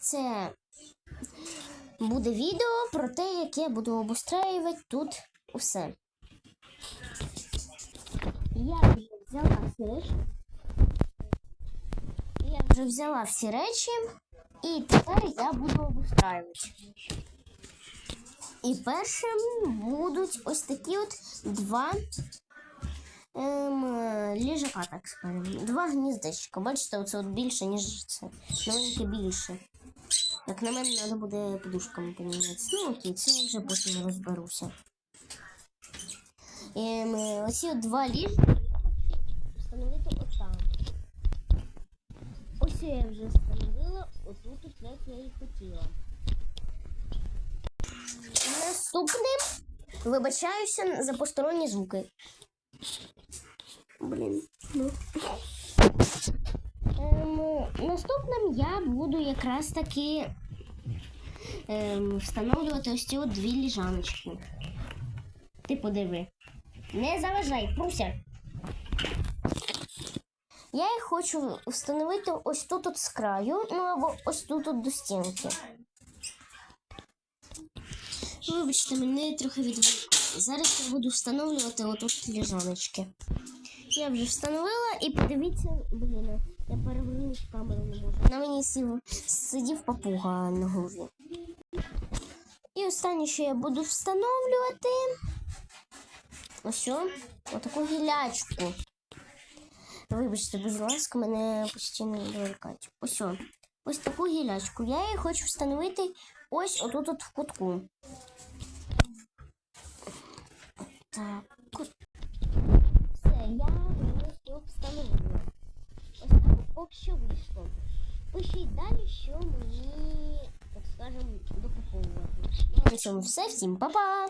Це буде відео про те, як я буду обустраювати тут усе. Я вже взяла всі речі. Я вже взяла всі речі, і тепер я буду обустраювати. І першим будуть ось такі от два ем, ліжака, так скажемо. Два гніздечка. Бачите, от більше, ніж це. Новеньке більше. Як на мене треба буде подушками помінятися. Ну окей, це я вже потім розберуся. Ем, оці два ліжка встановити отам. Ось я вже встановила, отут, от як я і хотіла. Наступним вибачаюся за посторонні звуки. Блін. Ну. Ем, наступним я буду якраз таки ем, встановлювати ось ці от дві ліжаночки. Ти подиви. Не заважай, Пруся. Я їх хочу встановити ось тут от з краю, ну або ось тут от до стінки. Вибачте, мене трохи відвлекло. Зараз я буду встановлювати отут ліжаночки. Я вже встановила і подивіться, блін, я перевернути камеру не можу. На мені сів, сидів папуга на голові. І останнє, що я буду встановлювати. Ось отаку гілячку. Вибачте, будь ласка, мене постійно відволікають. Ось ось таку гілячку. Я її хочу встановити ось отут от в кутку. Так, так поки що вийшло. Пишіть далі, що мені, так скажемо, докуповувати. На цьому все. Всім па-па!